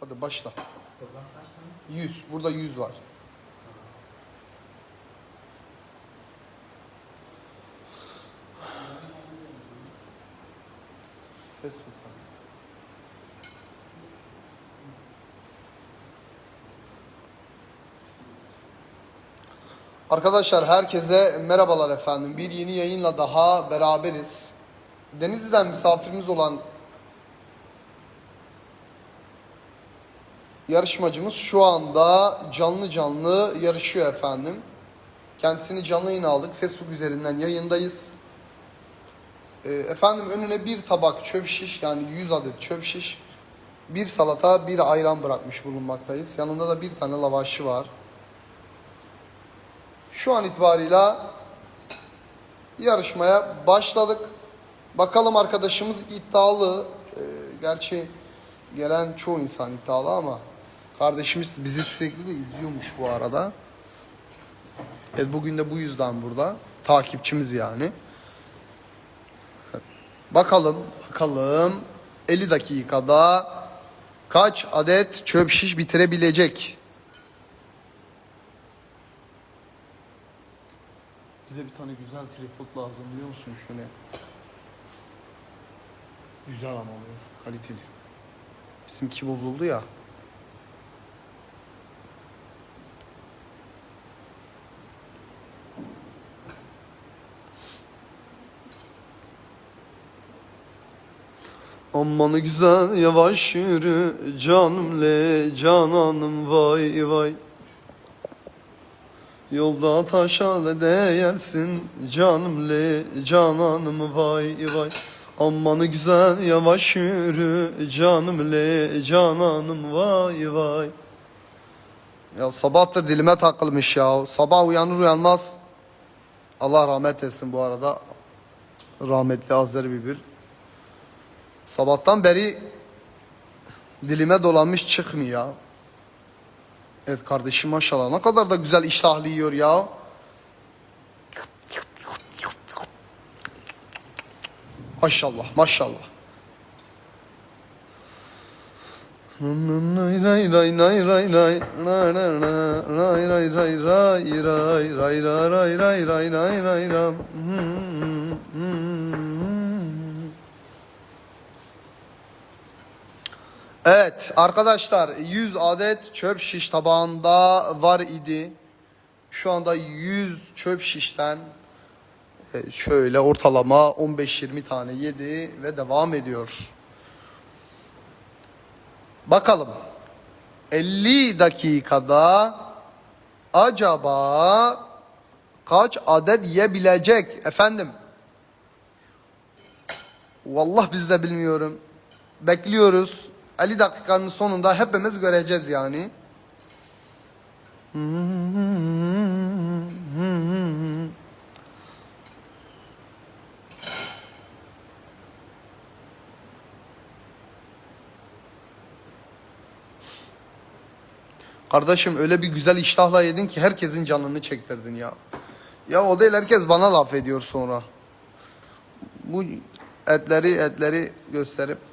Hadi başla. Toplam kaç tane? 100. Burada 100 var. Facebook'tan. Arkadaşlar herkese merhabalar efendim. Bir yeni yayınla daha beraberiz. Denizli'den misafirimiz olan yarışmacımız şu anda canlı canlı yarışıyor efendim. Kendisini canlı yayına aldık. Facebook üzerinden yayındayız. Ee, efendim önüne bir tabak çöp şiş yani 100 adet çöp şiş, bir salata, bir ayran bırakmış bulunmaktayız. Yanında da bir tane lavaşı var. Şu an itibarıyla yarışmaya başladık. Bakalım arkadaşımız iddialı. Ee, gerçi gelen çoğu insan iddialı ama kardeşimiz bizi sürekli de izliyormuş bu arada. Evet bugün de bu yüzden burada. Takipçimiz yani. Bakalım, bakalım 50 dakikada kaç adet çöp şiş bitirebilecek? Bize bir tane güzel tripod lazım biliyor musun şöyle? Güzel ama bu kaliteli. Bizimki bozuldu ya. Aman güzel yavaş yürü canım le cananım vay vay. Yolda taşa değersin canım le cananım vay vay. Aman güzel yavaş yürü canım le cananım vay vay. Ya sabahtır dilime takılmış ya. Sabah uyanır uyanmaz. Allah rahmet etsin bu arada. Rahmetli Azer Bülbül Sabahtan beri dilime dolanmış çıkmıyor. Evet kardeşim maşallah ne kadar da güzel iştahlı yiyor ya. Maşallah maşallah. Ray ray Evet arkadaşlar 100 adet çöp şiş tabağında var idi. Şu anda 100 çöp şişten e, şöyle ortalama 15-20 tane yedi ve devam ediyor. Bakalım 50 dakikada acaba kaç adet yiyebilecek efendim? Vallahi biz de bilmiyorum. Bekliyoruz. 50 dakikanın sonunda hepimiz göreceğiz yani. Kardeşim öyle bir güzel iştahla yedin ki herkesin canını çektirdin ya. Ya o değil herkes bana laf ediyor sonra. Bu etleri etleri gösterip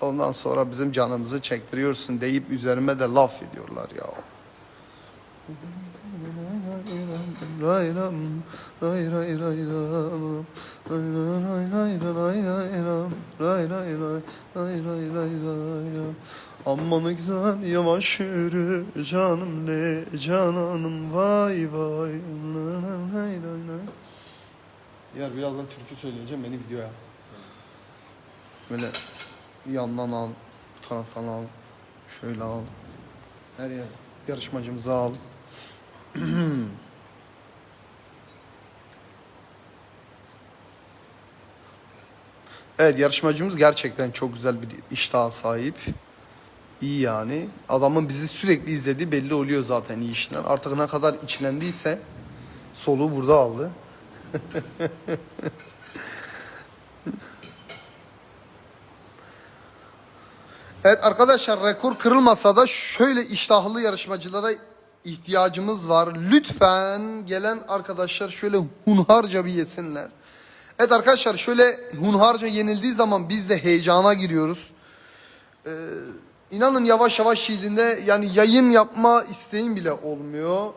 Ondan sonra bizim canımızı çektiriyorsun deyip üzerime de laf ediyorlar ya. Amma ne güzel yavaş yürü canım ne cananım vay vay Yer birazdan türkü söyleyeceğim beni videoya. Böyle yandan al, bu taraftan al, şöyle al. Her yer yarışmacımızı al. evet yarışmacımız gerçekten çok güzel bir iştaha sahip. İyi yani. Adamın bizi sürekli izlediği belli oluyor zaten iyi işinden. Artık ne kadar içlendiyse soluğu burada aldı. Evet arkadaşlar rekor kırılmasa da şöyle iştahlı yarışmacılara ihtiyacımız var. Lütfen gelen arkadaşlar şöyle hunharca bir yesinler. Evet arkadaşlar şöyle hunharca yenildiği zaman biz de heyecana giriyoruz. Ee, İnanın yavaş yavaş şiirinde yani yayın yapma isteğim bile olmuyor.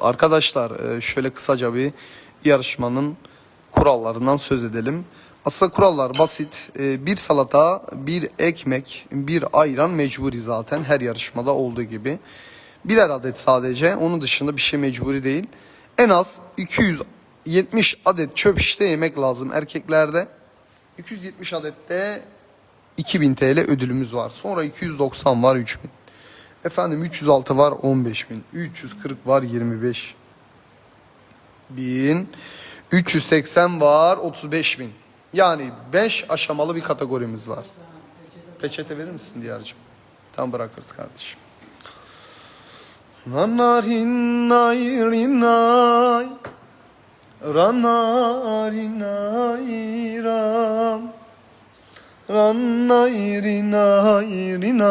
Arkadaşlar e, şöyle kısaca bir yarışmanın kurallarından söz edelim. Aslında kurallar basit. E, Bir salata, bir ekmek, bir ayran mecburi zaten her yarışmada olduğu gibi. Birer adet sadece. Onun dışında bir şey mecburi değil. En az 270 adet çöp şişte yemek lazım erkeklerde. 270 adette 2000 TL ödülümüz var. Sonra 290 var 3000. Efendim 306 var 15 bin. 340 var 25 bin. 380 var 35 bin. Yani 5 aşamalı bir kategorimiz var. Peçete verir misin Diyar'cığım? Tam bırakırız kardeşim. Ranarinay rinay Ranarinay ram Ranay rinay rinam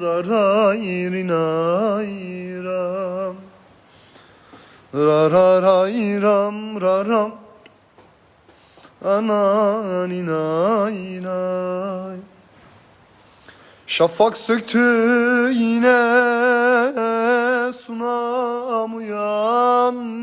Raray rinay ram Rararay ram. Raram Ananinay nay. Şafak söktü yine sunam uyanmaz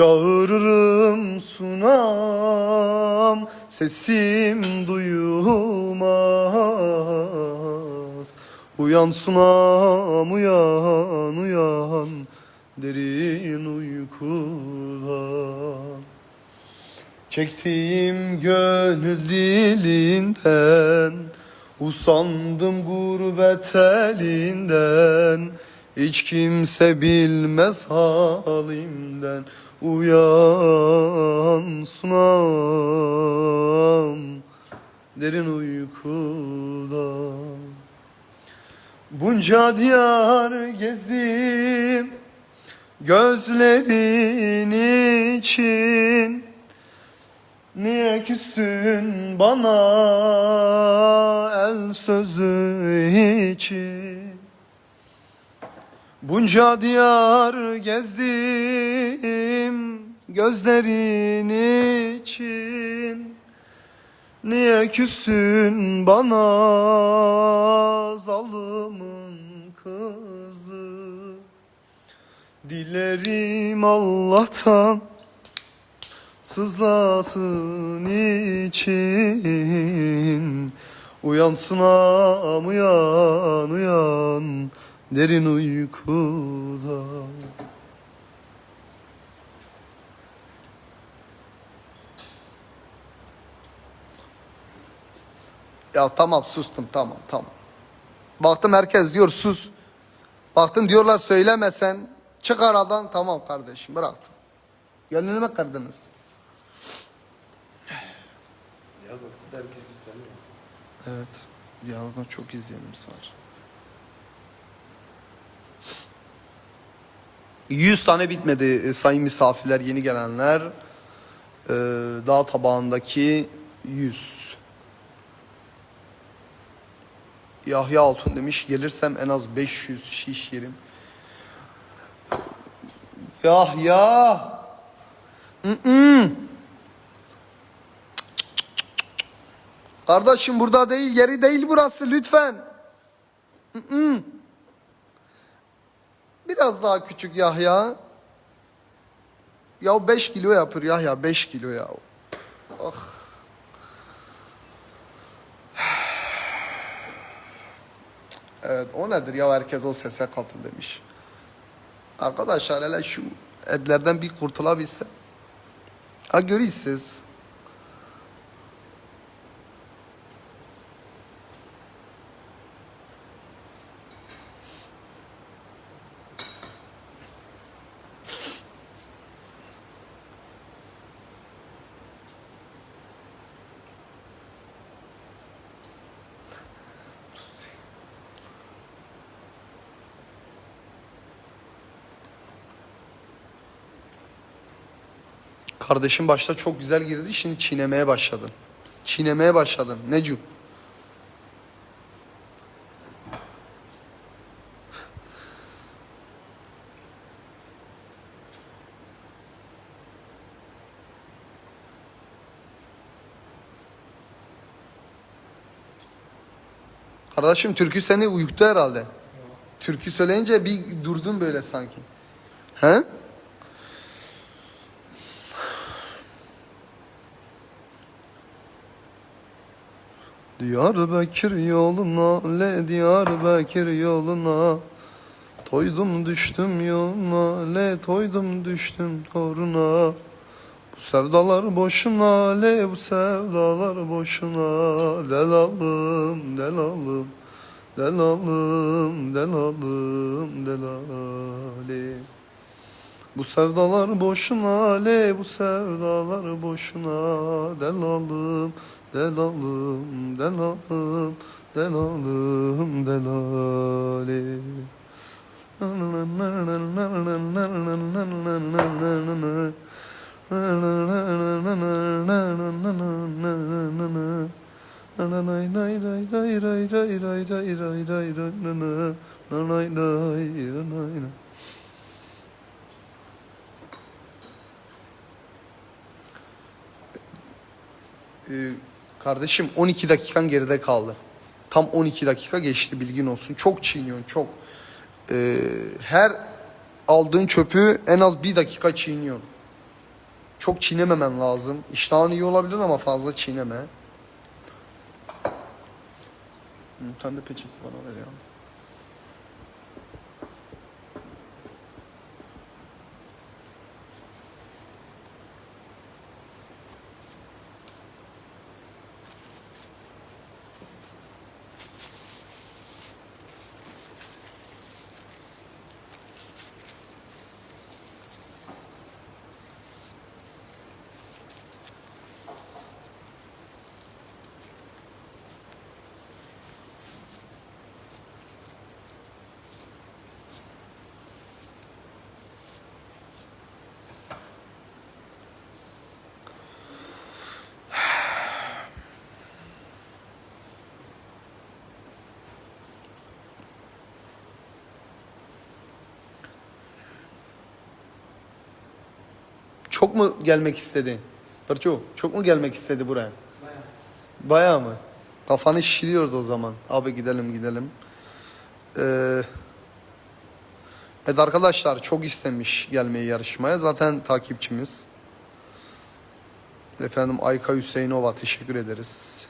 Çağırırım sunam sesim duyulmaz. Uyan sunam uyan uyan derin uykudan. Çektiğim gönül dilinden Usandım gurbet elinden. Hiç kimse bilmez halimden Uyan sunam Derin uykudan Bunca diyar gezdim Gözlerin için. Niye küstün bana el sözü için? Bunca diyar gezdim gözlerin için Niye küstün bana? Zalımın kızı. Dilerim Allah'tan sızlasın için. Uyansın am uyan uyan. Derin uykuda Ya tamam sustum tamam tamam. Baktım herkes diyor sus. Baktım diyorlar söylemesen çık aradan tamam kardeşim bıraktım. Gönlüme kırdınız. Evet. Diyarbakır'da çok izleyenimiz var. 100 tane bitmedi e, sayın misafirler, yeni gelenler. Ee, dağ tabağındaki 100. Yahya Altun demiş gelirsem en az 500 şiş yerim. Yahya. Mm-mm. Kardeşim burada değil, yeri değil burası lütfen. Mm-mm. Biraz daha küçük Yahya. Ya 5 kilo yapıyor Yahya 5 kilo ya. Ah. Evet o nedir ya herkes o sese katıl demiş. Arkadaşlar hele şu edlerden bir kurtulabilse. Ha görüyorsunuz. Kardeşim başta çok güzel girdi şimdi çiğnemeye başladın. Çiğnemeye başladın. Necum. Kardeşim türkü seni uyuttu herhalde. Türkü söyleyince bir durdun böyle sanki. He? Diyarbakır yoluna, le Diyarbakır yoluna. Toydum düştüm yoluna, le toydum düştüm toruna. Bu sevdalar boşuna, le bu sevdalar boşuna. Delalım, delalım, delalım, delalım, delalim bu sevdalar boşuna le bu sevdalar boşuna. Delalım delalım delalım delalım delalim Ee, kardeşim 12 dakikan geride kaldı. Tam 12 dakika geçti bilgin olsun. Çok çiğniyorsun çok. Ee, her aldığın çöpü en az bir dakika çiğniyorsun. Çok çiğnememen lazım. İştahın iyi olabilir ama fazla çiğneme. Tane de peçete bana ver. Çok mu gelmek istedi? Pırço, çok mu gelmek istedi buraya? Bayağı mı? Kafanı şişiriyordu o zaman. Abi gidelim gidelim. Ee, evet arkadaşlar çok istemiş gelmeyi yarışmaya. Zaten takipçimiz. Efendim Ayka Hüseyinova teşekkür ederiz.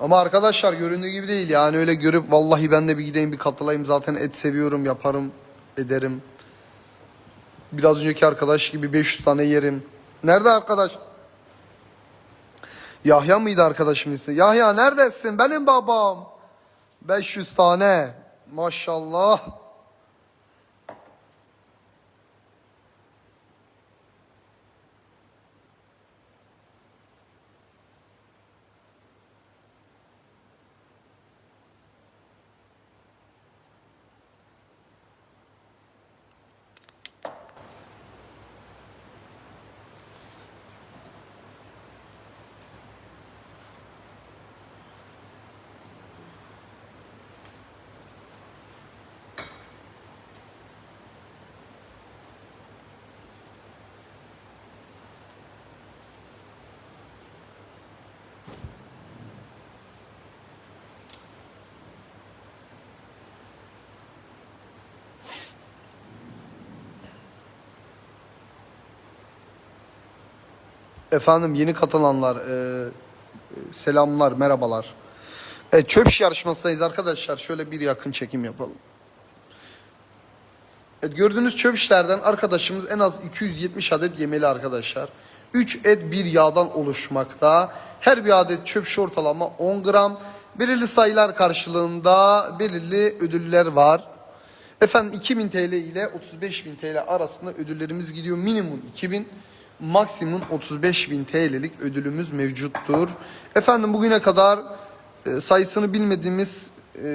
Ama arkadaşlar göründüğü gibi değil yani öyle görüp vallahi ben de bir gideyim bir katılayım zaten et seviyorum yaparım ederim. Biraz önceki arkadaş gibi 500 tane yerim. Nerede arkadaş? Yahya mıydı arkadaşım ismi? Yahya neredesin? Benim babam. 500 tane. Maşallah. Efendim yeni katılanlar e, Ee, Selamlar, merhabalar. Evet, çöp yarışmasındayız arkadaşlar. Şöyle bir yakın çekim yapalım. Evet, gördüğünüz çöp şişlerden arkadaşımız en az 270 adet yemeli arkadaşlar. 3 et bir yağdan oluşmakta. Her bir adet çöp ortalama 10 gram. Belirli sayılar karşılığında belirli ödüller var. Efendim 2000 TL ile 35.000 TL arasında ödüllerimiz gidiyor. Minimum 2000, maksimum 35.000 TL'lik ödülümüz mevcuttur. Efendim bugüne kadar e, sayısını bilmediğimiz e,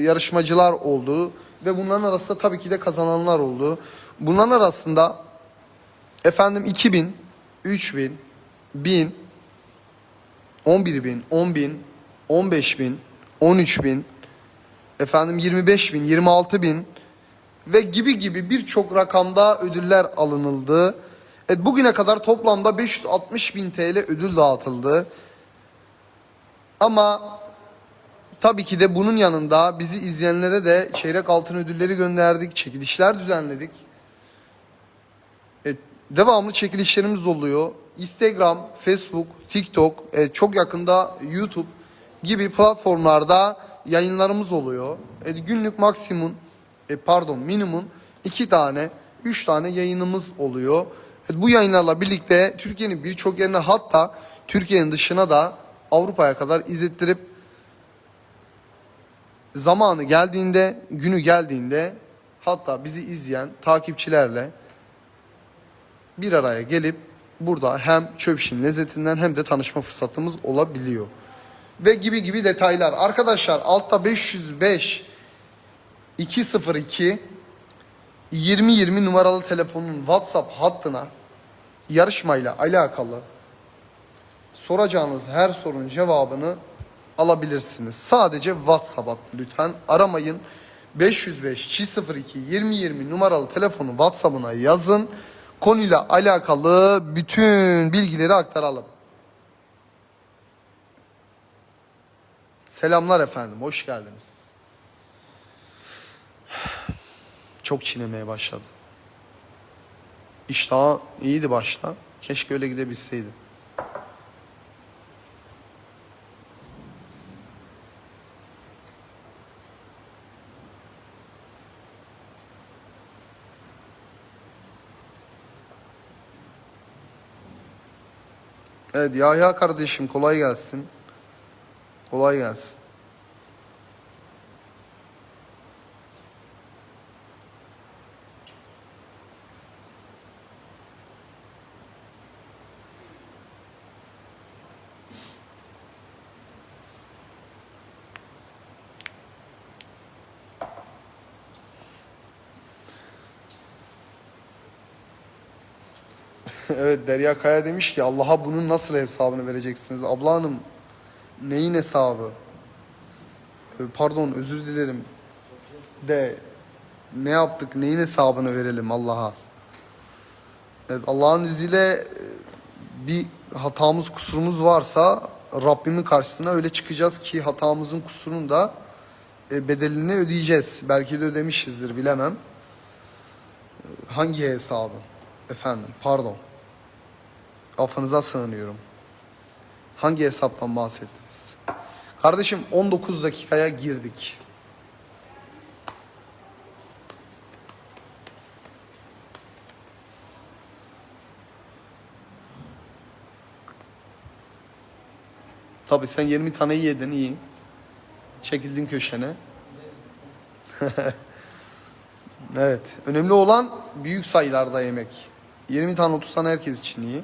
yarışmacılar oldu ve bunların arasında tabii ki de kazananlar oldu. Bunların arasında efendim 2000, 3000, 1000, 11000, 10000, 15000, 13000, efendim 25 bin, 26 bin ve gibi gibi birçok rakamda ödüller alınıldı. Evet, bugüne kadar toplamda 560 bin TL ödül dağıtıldı. Ama tabii ki de bunun yanında bizi izleyenlere de çeyrek altın ödülleri gönderdik, çekilişler düzenledik. Evet, devamlı çekilişlerimiz oluyor. Instagram, Facebook, TikTok, evet, çok yakında YouTube gibi platformlarda yayınlarımız oluyor. Evet, günlük maksimum, e, pardon minimum iki tane, üç tane yayınımız oluyor. Bu yayınlarla birlikte Türkiye'nin birçok yerine hatta Türkiye'nin dışına da Avrupa'ya kadar izlettirip zamanı geldiğinde, günü geldiğinde hatta bizi izleyen takipçilerle bir araya gelip burada hem çöp işin lezzetinden hem de tanışma fırsatımız olabiliyor. Ve gibi gibi detaylar. Arkadaşlar altta 505 202 2020 numaralı telefonun WhatsApp hattına yarışmayla alakalı soracağınız her sorunun cevabını alabilirsiniz. Sadece WhatsApp hattı lütfen aramayın. 505 202 2020 numaralı telefonu WhatsApp'ına yazın. Konuyla alakalı bütün bilgileri aktaralım. Selamlar efendim, hoş geldiniz. Çok çiğnemeye başladı. İştahı iyiydi başta. Keşke öyle gidebilseydi. Evet Yahya kardeşim kolay gelsin. Kolay gelsin. Evet Derya Kaya demiş ki Allah'a bunun nasıl hesabını vereceksiniz? Abla hanım neyin hesabı? Ee, Pardon özür dilerim. De ne yaptık neyin hesabını verelim Allah'a? Evet Allah'ın izniyle e, bir hatamız kusurumuz varsa Rabbimin karşısına öyle çıkacağız ki hatamızın kusurunu da e, bedelini ödeyeceğiz. Belki de ödemişizdir bilemem. E, Hangi hesabı? Efendim pardon. Affınıza sığınıyorum. Hangi hesaptan bahsettiniz? Kardeşim 19 dakikaya girdik. Tabii sen 20 tane yedin iyi. Çekildin köşene. evet. Önemli olan büyük sayılarda yemek. 20 tane 30 tane herkes için iyi.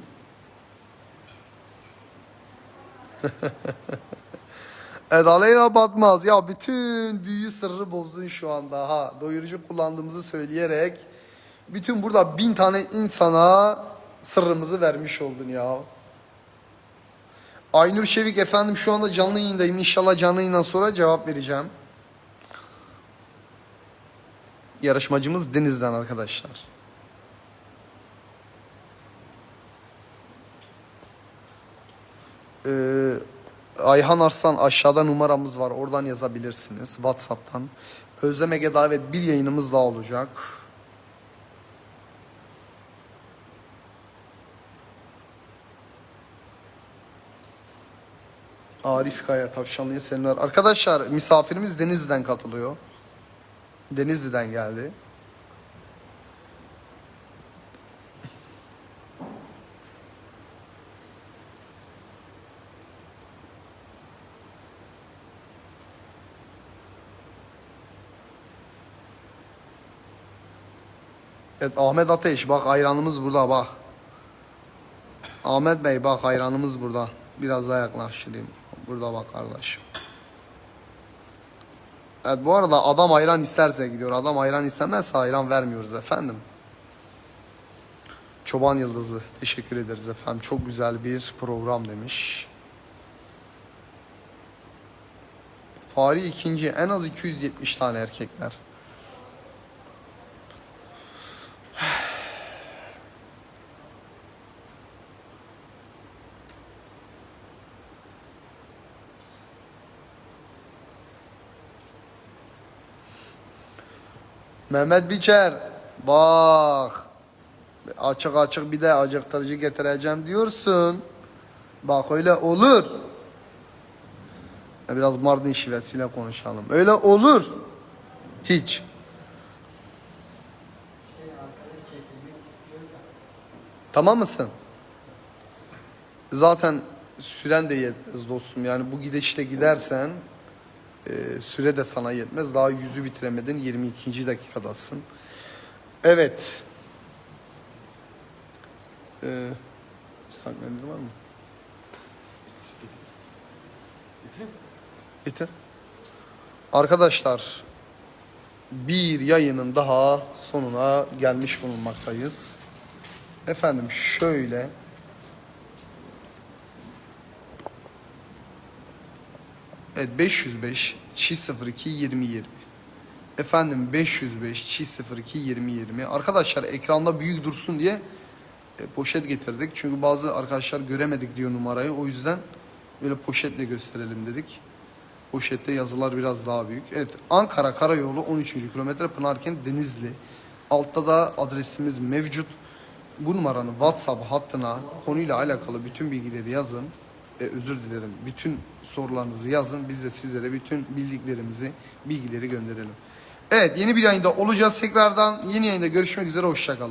evet Aleyna Batmaz. Ya bütün büyü sırrı bozdun şu anda ha. Doyurucu kullandığımızı söyleyerek bütün burada bin tane insana sırrımızı vermiş oldun ya. Aynur Şevik efendim şu anda canlı yayındayım. İnşallah canlı yayından sonra cevap vereceğim. Yarışmacımız Deniz'den arkadaşlar. Ee, Ayhan Arslan aşağıda numaramız var. Oradan yazabilirsiniz. Whatsapp'tan. Özlem Ege davet bir yayınımız daha olacak. Arif Kaya Tavşanlı'ya selamlar. Arkadaşlar misafirimiz Denizli'den katılıyor. Denizli'den geldi. Evet Ahmet Ateş bak hayranımız burada bak. Ahmet Bey bak hayranımız burada. Biraz daha yaklaştırayım. Burada bak kardeşim. Evet bu arada adam ayran isterse gidiyor. Adam ayran istemezse ayran vermiyoruz efendim. Çoban Yıldızı teşekkür ederiz efendim. Çok güzel bir program demiş. Fahri ikinci en az 270 tane erkekler. Mehmet Biçer bak açık açık bir de acıktırıcı getireceğim diyorsun. Bak öyle olur. Biraz Mardin şivesiyle konuşalım. Öyle olur. Hiç. Tamam mısın? Zaten süren de yetmez dostum. Yani bu gidişle gidersen e, süre de sana yetmez. Daha yüzü bitiremedin. 22. dakikadasın. Evet. Ee, mendil var mı? Getir. Arkadaşlar bir yayının daha sonuna gelmiş bulunmaktayız. Efendim şöyle Evet 505 çi 02 20 20. Efendim 505 çi 02 20 20. Arkadaşlar ekranda büyük dursun diye e, poşet getirdik. Çünkü bazı arkadaşlar göremedik diyor numarayı. O yüzden böyle poşetle gösterelim dedik. Poşette yazılar biraz daha büyük. Evet Ankara Karayolu 13. kilometre Pınarkent Denizli. Altta da adresimiz mevcut. Bu numaranın WhatsApp hattına konuyla alakalı bütün bilgileri yazın. E, özür dilerim. Bütün sorularınızı yazın. Biz de sizlere bütün bildiklerimizi, bilgileri gönderelim. Evet yeni bir yayında olacağız tekrardan. Yeni yayında görüşmek üzere. Hoşçakalın.